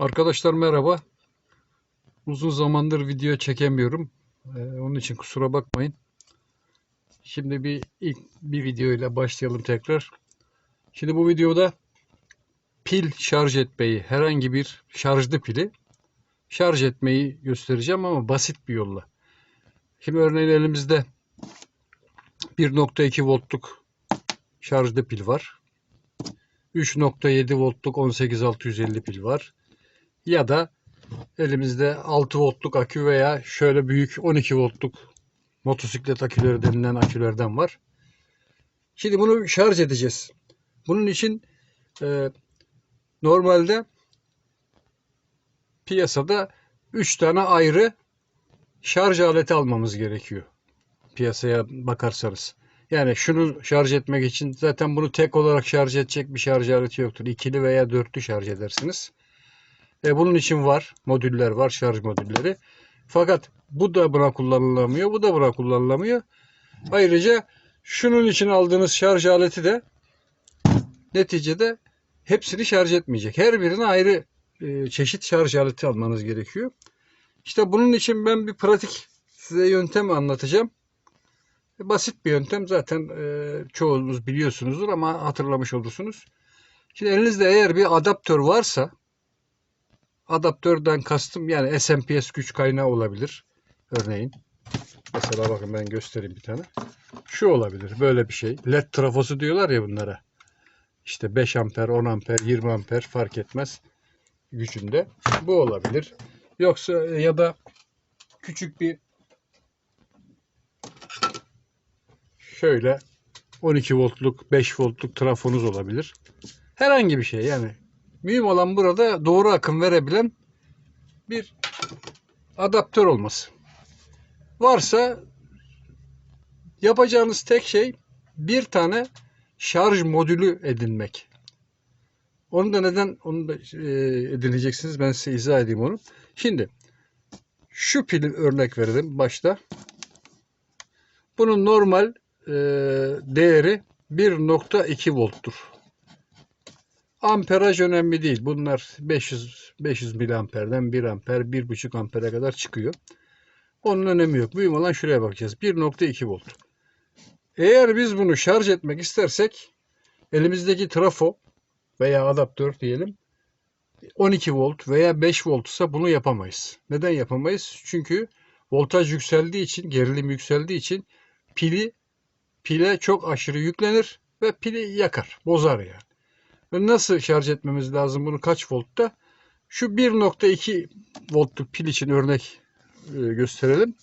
Arkadaşlar merhaba. Uzun zamandır video çekemiyorum. Ee, onun için kusura bakmayın. Şimdi bir ilk bir video ile başlayalım tekrar. Şimdi bu videoda pil şarj etmeyi, herhangi bir şarjlı pili şarj etmeyi göstereceğim ama basit bir yolla. Şimdi örneğin elimizde 1.2 voltluk şarjlı pil var. 3.7 voltluk 18650 pil var. Ya da elimizde 6 voltluk akü veya şöyle büyük 12 voltluk motosiklet aküleri denilen akülerden var. Şimdi bunu şarj edeceğiz. Bunun için e, normalde piyasada 3 tane ayrı şarj aleti almamız gerekiyor. Piyasaya bakarsanız. Yani şunu şarj etmek için zaten bunu tek olarak şarj edecek bir şarj aleti yoktur. İkili veya dörtlü şarj edersiniz. E, bunun için var. Modüller var. Şarj modülleri. Fakat bu da buna kullanılamıyor. Bu da buna kullanılamıyor. Ayrıca şunun için aldığınız şarj aleti de neticede hepsini şarj etmeyecek. Her birine ayrı e, çeşit şarj aleti almanız gerekiyor. İşte bunun için ben bir pratik size yöntem anlatacağım. E, Basit bir yöntem zaten e, çoğunuz biliyorsunuzdur ama hatırlamış olursunuz. Şimdi elinizde eğer bir adaptör varsa adaptörden kastım yani SMPS güç kaynağı olabilir. Örneğin. Mesela bakın ben göstereyim bir tane. Şu olabilir. Böyle bir şey. LED trafosu diyorlar ya bunlara. İşte 5 amper, 10 amper, 20 amper fark etmez gücünde. Bu olabilir. Yoksa ya da küçük bir şöyle 12 voltluk, 5 voltluk trafonuz olabilir. Herhangi bir şey yani. Mühim olan burada doğru akım verebilen bir adaptör olması. Varsa yapacağınız tek şey bir tane şarj modülü edinmek. Onu da neden onu da e, edineceksiniz. Ben size izah edeyim onu. Şimdi şu pili örnek verelim başta. Bunun normal e, değeri 1.2 volttur. Amperaj önemli değil. Bunlar 500 500 miliamperden 1 amper, 1.5 ampere kadar çıkıyor. Onun önemi yok. Mühim olan şuraya bakacağız. 1.2 volt. Eğer biz bunu şarj etmek istersek elimizdeki trafo veya adaptör diyelim 12 volt veya 5 volt ise bunu yapamayız. Neden yapamayız? Çünkü voltaj yükseldiği için, gerilim yükseldiği için pili pile çok aşırı yüklenir ve pili yakar, bozar yani. Nasıl şarj etmemiz lazım bunu kaç voltta? Şu 1.2 voltluk pil için örnek e, gösterelim.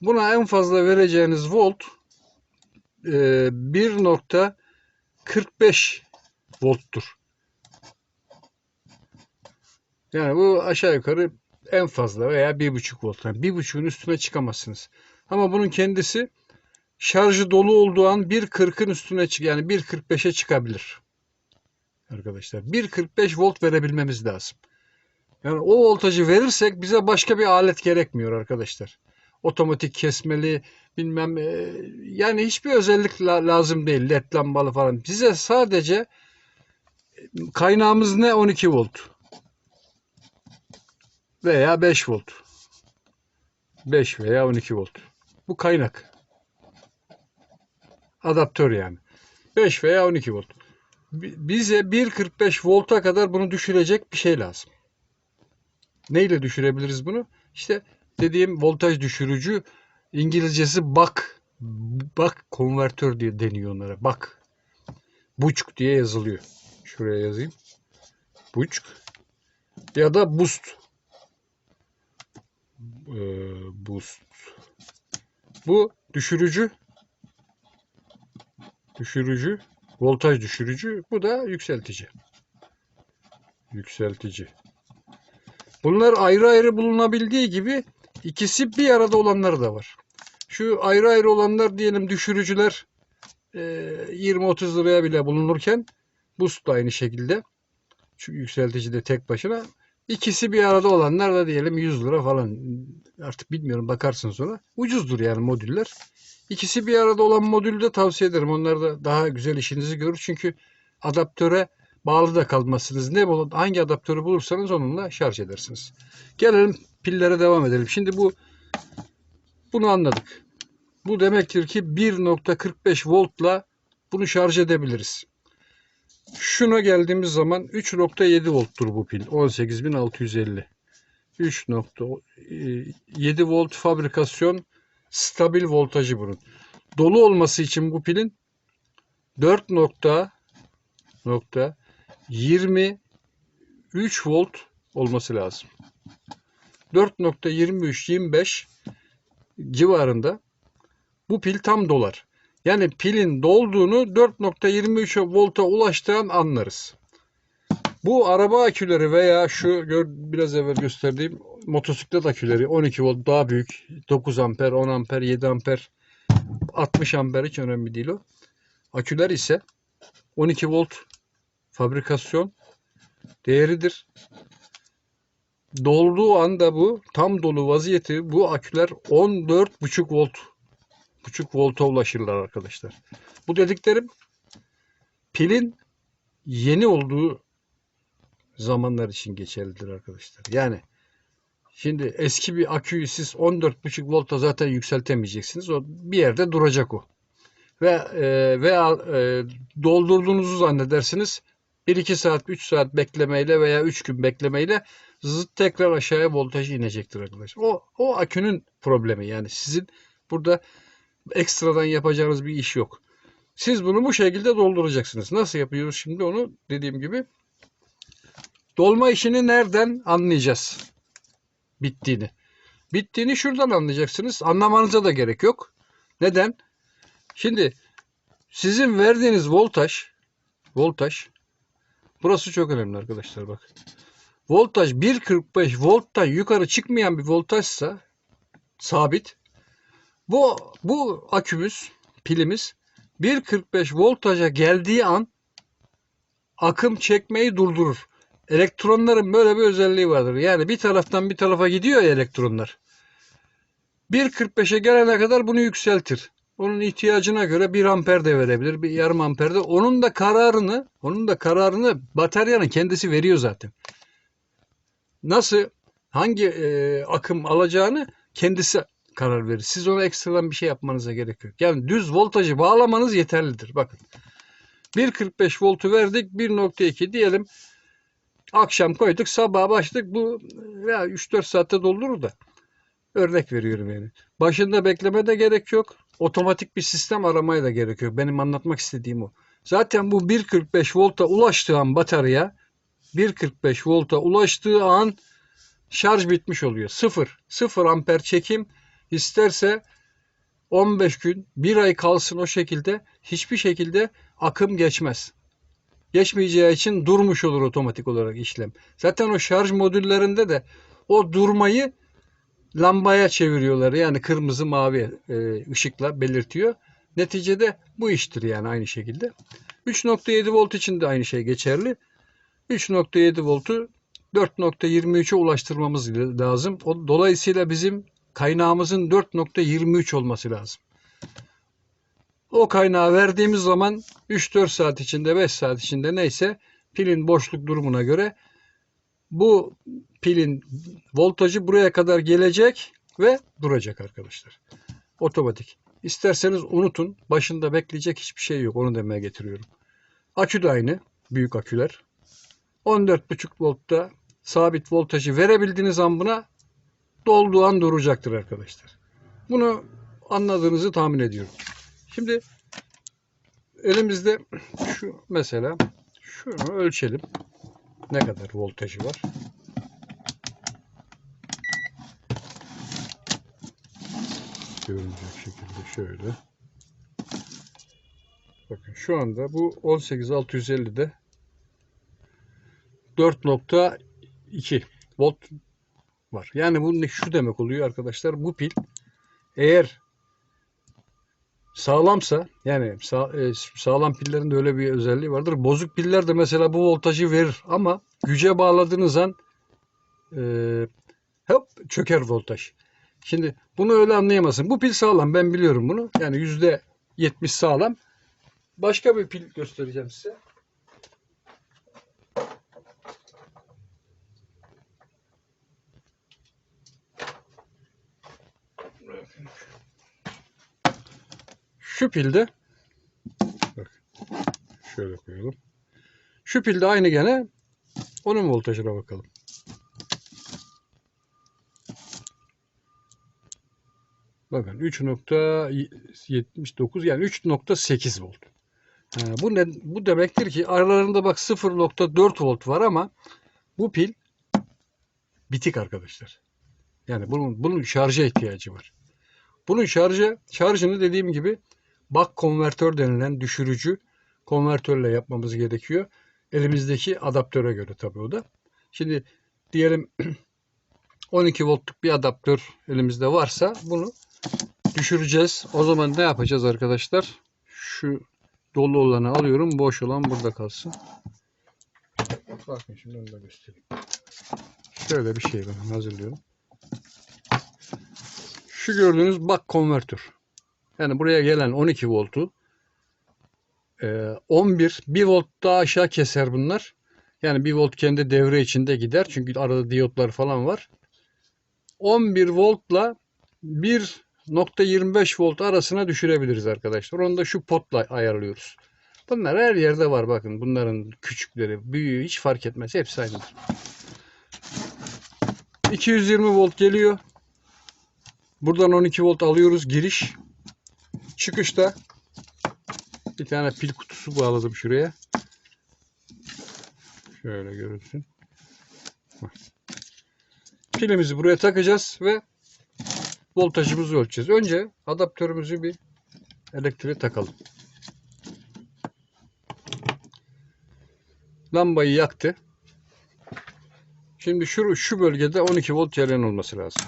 Buna en fazla vereceğiniz volt e, 1.45 volttur. Yani bu aşağı yukarı en fazla veya 1.5 volt. Yani 1.5'ün üstüne çıkamazsınız. Ama bunun kendisi şarjı dolu olduğu an 1.40'ın üstüne çık yani 1.45'e çıkabilir. Arkadaşlar 1.45 volt verebilmemiz lazım. Yani o voltajı verirsek bize başka bir alet gerekmiyor arkadaşlar. Otomatik kesmeli bilmem e, yani hiçbir özellik la- lazım değil. LED lambalı falan. Bize sadece kaynağımız ne 12 volt veya 5 volt. 5 veya 12 volt. Bu kaynak. Adaptör yani. 5 veya 12 volt. Bi- Bize 1.45 volta kadar bunu düşürecek bir şey lazım. Neyle düşürebiliriz bunu? İşte dediğim voltaj düşürücü İngilizcesi buck. Buck konvertör diye deniyor onlara. Buck. Buçuk diye yazılıyor. Şuraya yazayım. Buçuk. Ya da boost. Ee, boost. Bu düşürücü. Düşürücü. Voltaj düşürücü. Bu da yükseltici. Yükseltici. Bunlar ayrı ayrı bulunabildiği gibi ikisi bir arada olanları da var. Şu ayrı ayrı olanlar diyelim düşürücüler e, 20-30 liraya bile bulunurken boost da aynı şekilde. Şu yükseltici de tek başına. İkisi bir arada olanlar da diyelim 100 lira falan. Artık bilmiyorum bakarsın sonra. Ucuzdur yani modüller. İkisi bir arada olan modülü de tavsiye ederim. Onlar da daha güzel işinizi görür. Çünkü adaptöre bağlı da kalmazsınız. Ne bul- hangi adaptörü bulursanız onunla şarj edersiniz. Gelelim pillere devam edelim. Şimdi bu bunu anladık. Bu demektir ki 1.45 voltla bunu şarj edebiliriz. Şuna geldiğimiz zaman 3.7 volttur bu pil. 18650. 3.7 e, volt fabrikasyon stabil voltajı bunun. Dolu olması için bu pilin 4 nokta nokta 23 volt olması lazım. 4.23-25 civarında bu pil tam dolar. Yani pilin dolduğunu 4.23 volta ulaştığın anlarız. Bu araba aküleri veya şu biraz evvel gösterdiğim motosiklet aküleri 12 volt daha büyük 9 amper 10 amper 7 amper 60 amper hiç önemli değil o. Aküler ise 12 volt fabrikasyon değeridir. Dolduğu anda bu tam dolu vaziyeti bu aküler 14,5 volt buçuk volta ulaşırlar arkadaşlar. Bu dediklerim pilin yeni olduğu zamanlar için geçerlidir arkadaşlar. Yani şimdi eski bir aküyü siz 14,5 volta zaten yükseltemeyeceksiniz. O bir yerde duracak o. Ve e, veya e, doldurduğunuzu zannedersiniz. 1-2 saat, 3 saat beklemeyle veya 3 gün beklemeyle zıt tekrar aşağıya voltajı inecektir arkadaşlar. O, o akünün problemi yani sizin burada ekstradan yapacağınız bir iş yok. Siz bunu bu şekilde dolduracaksınız. Nasıl yapıyoruz şimdi onu dediğim gibi dolma işini nereden anlayacağız? Bittiğini. Bittiğini şuradan anlayacaksınız. Anlamanıza da gerek yok. Neden? Şimdi sizin verdiğiniz voltaj voltaj burası çok önemli arkadaşlar bak. Voltaj 1.45 volttan yukarı çıkmayan bir voltajsa sabit bu bu akümüz, pilimiz 1.45 voltaja geldiği an akım çekmeyi durdurur. Elektronların böyle bir özelliği vardır. Yani bir taraftan bir tarafa gidiyor ya elektronlar. 1.45'e gelene kadar bunu yükseltir. Onun ihtiyacına göre 1 amper de verebilir, bir yarım amper de. Onun da kararını, onun da kararını bataryanın kendisi veriyor zaten. Nasıl hangi e, akım alacağını kendisi karar verir. Siz ona ekstradan bir şey yapmanıza gerek yok. Yani düz voltajı bağlamanız yeterlidir. Bakın. 1.45 voltu verdik. 1.2 diyelim. Akşam koyduk. Sabah başladık. Bu ya 3-4 saatte doldurur da. Örnek veriyorum yani. Başında bekleme de gerek yok. Otomatik bir sistem aramaya da gerek yok. Benim anlatmak istediğim o. Zaten bu 1.45 volta ulaştığı an batarya 1.45 volta ulaştığı an şarj bitmiş oluyor. Sıfır. Sıfır amper çekim isterse 15 gün, bir ay kalsın o şekilde hiçbir şekilde akım geçmez. Geçmeyeceği için durmuş olur otomatik olarak işlem. Zaten o şarj modüllerinde de o durmayı lambaya çeviriyorlar. Yani kırmızı mavi e, ışıkla belirtiyor. Neticede bu iştir yani aynı şekilde. 3.7 volt için de aynı şey geçerli. 3.7 voltu 4.23'e ulaştırmamız lazım. Dolayısıyla bizim kaynağımızın 4.23 olması lazım. O kaynağı verdiğimiz zaman 3-4 saat içinde 5 saat içinde neyse pilin boşluk durumuna göre bu pilin voltajı buraya kadar gelecek ve duracak arkadaşlar. Otomatik. İsterseniz unutun. Başında bekleyecek hiçbir şey yok. Onu demeye getiriyorum. Akü de aynı. Büyük aküler. 14.5 voltta sabit voltajı verebildiğiniz an buna dolduğu an duracaktır arkadaşlar. Bunu anladığınızı tahmin ediyorum. Şimdi elimizde şu mesela şunu ölçelim. Ne kadar voltajı var? Görünecek şekilde şöyle. Bakın şu anda bu 18650'de 4.2 volt var. Yani bu ne şu demek oluyor arkadaşlar. Bu pil eğer sağlamsa yani sağ, e, sağlam pillerin de öyle bir özelliği vardır. Bozuk piller de mesela bu voltajı verir ama güce bağladığınız an e, hop çöker voltaj. Şimdi bunu öyle anlayamazsın. Bu pil sağlam ben biliyorum bunu. Yani yüzde yetmiş sağlam. Başka bir pil göstereceğim size. Şu pilde bak şöyle koyalım. Şu pilde aynı gene onun voltajına bakalım. Bakın 3.79 yani 3.8 volt. Ha, bu ne bu demektir ki aralarında bak 0.4 volt var ama bu pil bitik arkadaşlar. Yani bunun bunun şarja ihtiyacı var. Bunun şarjı şarjını dediğim gibi bak konvertör denilen düşürücü konvertörle yapmamız gerekiyor. Elimizdeki adaptöre göre tabii o da. Şimdi diyelim 12 voltluk bir adaptör elimizde varsa bunu düşüreceğiz. O zaman ne yapacağız arkadaşlar? Şu dolu olanı alıyorum. Boş olan burada kalsın. Bakın şimdi onu da göstereyim. Şöyle bir şey ben hazırlıyorum. Şu gördüğünüz bak konvertör. Yani buraya gelen 12 voltu e, 11 1 volt daha aşağı keser bunlar. Yani 1 volt kendi devre içinde gider. Çünkü arada diyotlar falan var. 11 voltla 1.25 volt arasına düşürebiliriz arkadaşlar. Onu da şu potla ayarlıyoruz. Bunlar her yerde var bakın. Bunların küçükleri, büyüğü hiç fark etmez. Hepsi aynıdır. 220 volt geliyor. Buradan 12 volt alıyoruz giriş. Çıkışta bir tane pil kutusu bağladım şuraya. Şöyle görünsün. Pilimizi buraya takacağız ve voltajımızı ölçeceğiz. Önce adaptörümüzü bir elektriğe takalım. Lambayı yaktı. Şimdi şu, şu bölgede 12 volt cereyan olması lazım.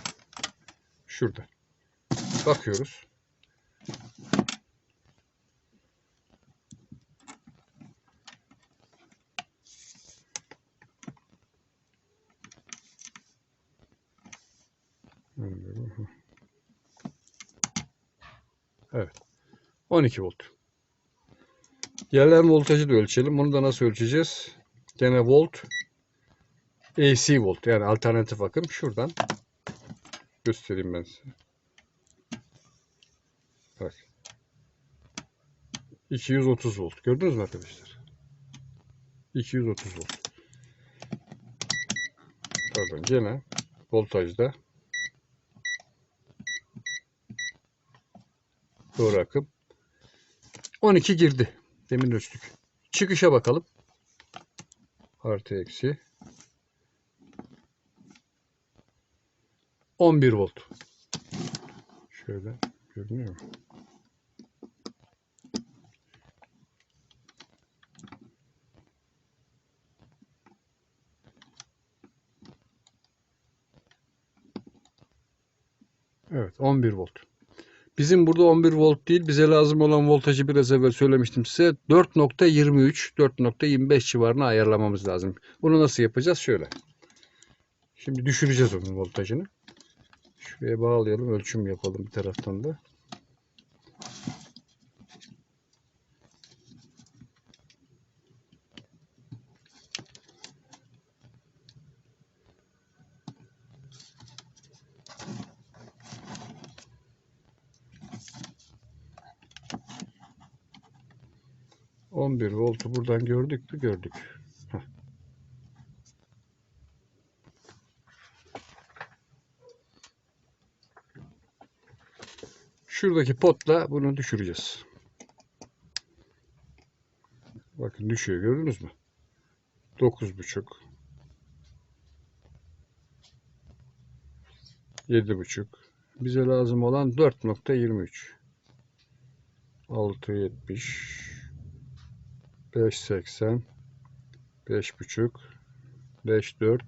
Şurada. Bakıyoruz. Evet. 12 volt. Gelen voltajı da ölçelim. Bunu da nasıl ölçeceğiz? Gene volt. AC volt. Yani alternatif akım. Şuradan göstereyim ben size. 230 volt. Gördünüz mü arkadaşlar? 230 volt. Pardon gene voltajda doğru akım 12 girdi. Demin ölçtük. Çıkışa bakalım. Artı eksi 11 volt. Şöyle görünüyor mu? Evet 11 volt. Bizim burada 11 volt değil. Bize lazım olan voltajı biraz evvel söylemiştim size. 4.23, 4.25 civarına ayarlamamız lazım. Bunu nasıl yapacağız? Şöyle. Şimdi düşüreceğiz onun voltajını. Şuraya bağlayalım. Ölçüm yapalım bir taraftan da. On bir voltu buradan gördük mü gördük. Şuradaki potla bunu düşüreceğiz. Bakın düşüyor gördünüz mü? 9.5 7.5 Bize lazım olan 4.23 6.70 5.80 5.5 5.4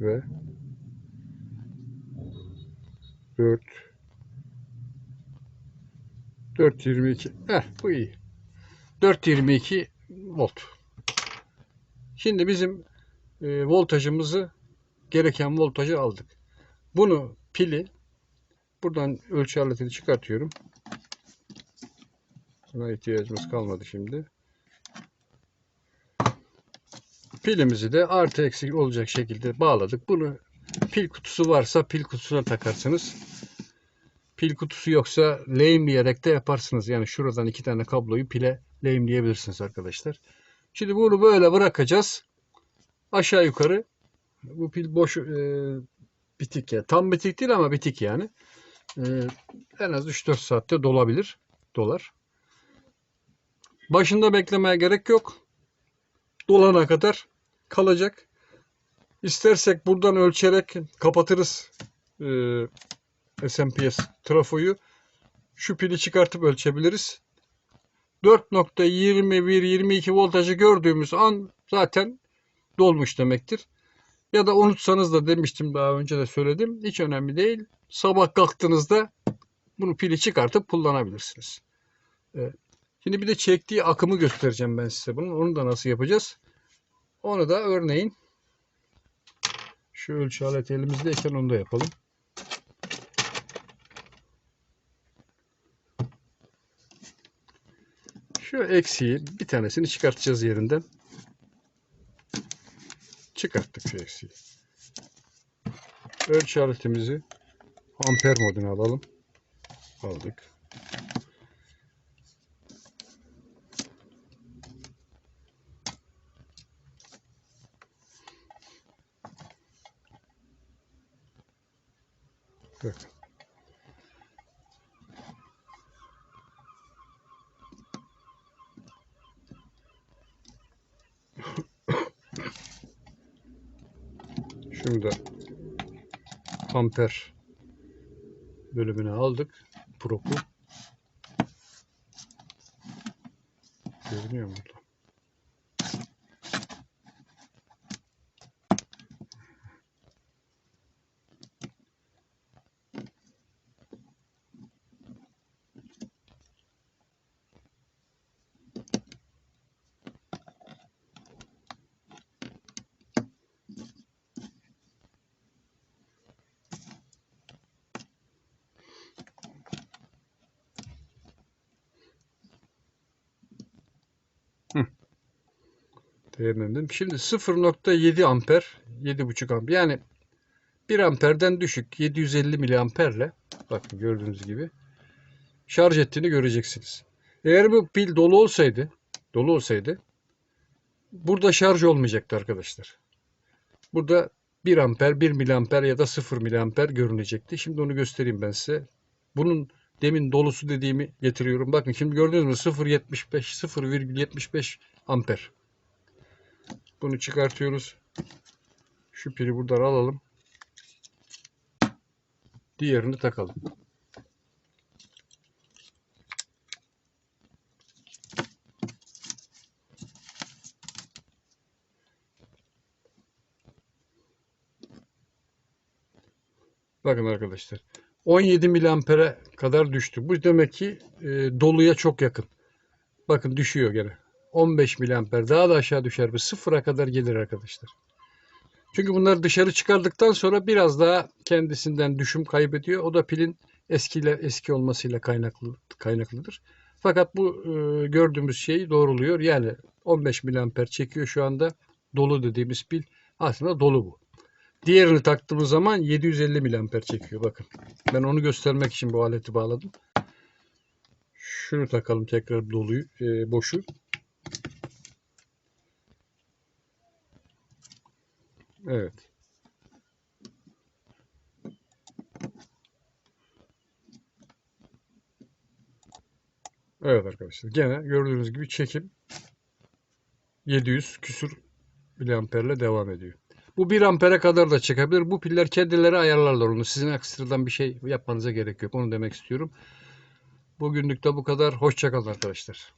ve 4 4.22 Heh bu iyi. 4.22 volt. Şimdi bizim e, voltajımızı gereken voltajı aldık. Bunu pili buradan ölçü aletini çıkartıyorum. Buna ihtiyacımız kalmadı şimdi. Pilimizi de artı eksik olacak şekilde bağladık. Bunu pil kutusu varsa pil kutusuna takarsınız. Pil kutusu yoksa lehimleyerek de yaparsınız. Yani şuradan iki tane kabloyu pile lehimleyebilirsiniz arkadaşlar. Şimdi bunu böyle bırakacağız. Aşağı yukarı bu pil boş e, bitik ya. Tam bitik değil ama bitik yani. E, en az 3-4 saatte dolabilir. Dolar. Başında beklemeye gerek yok. Dolana kadar kalacak. İstersek buradan ölçerek kapatırız e, SMPS trafoyu. Şu pili çıkartıp ölçebiliriz. 4.21-22 voltajı gördüğümüz an zaten dolmuş demektir. Ya da unutsanız da demiştim daha önce de söyledim. Hiç önemli değil. Sabah kalktığınızda bunu pili çıkartıp kullanabilirsiniz. Evet. Şimdi bir de çektiği akımı göstereceğim ben size bunun. Onu da nasıl yapacağız? Onu da örneğin şu ölçü aleti elimizdeyken onu da yapalım. Şu eksiği bir tanesini çıkartacağız yerinden. Çıkarttık şu eksiği. Ölçü aletimizi amper moduna alalım. Aldık. Bakın. Şunu amper bölümüne aldık. Propu. Görünüyor mu değerlendirdim. Şimdi 0.7 amper, 7.5 amper yani 1 amperden düşük 750 miliamperle bakın gördüğünüz gibi şarj ettiğini göreceksiniz. Eğer bu pil dolu olsaydı, dolu olsaydı burada şarj olmayacaktı arkadaşlar. Burada 1 amper, 1 miliamper ya da 0 miliamper görünecekti. Şimdi onu göstereyim ben size. Bunun demin dolusu dediğimi getiriyorum. Bakın şimdi gördünüz mü 0.75 0,75 amper. Bunu çıkartıyoruz. Şu pili buradan alalım. Diğerini takalım. Bakın arkadaşlar. 17 miliampere kadar düştü. Bu demek ki e, doluya çok yakın. Bakın düşüyor gene. 15 miliamper daha da aşağı düşer. Bu sıfıra kadar gelir arkadaşlar. Çünkü bunları dışarı çıkardıktan sonra biraz daha kendisinden düşüm kaybediyor. O da pilin eskiyle eski olmasıyla kaynaklı kaynaklıdır. Fakat bu e, gördüğümüz şey doğruluyor. Yani 15 miliamper çekiyor şu anda. Dolu dediğimiz pil aslında dolu bu. Diğerini taktığımız zaman 750 miliamper çekiyor. Bakın. Ben onu göstermek için bu aleti bağladım. Şunu takalım tekrar doluyu, e, boşu. Evet. Evet arkadaşlar. Gene gördüğünüz gibi çekim 700 küsür miliamperle devam ediyor. Bu 1 ampere kadar da çıkabilir. Bu piller kendileri ayarlarlar onu. Sizin ekstradan bir şey yapmanıza gerek yok. Onu demek istiyorum. Bugünlük de bu kadar. Hoşçakalın arkadaşlar.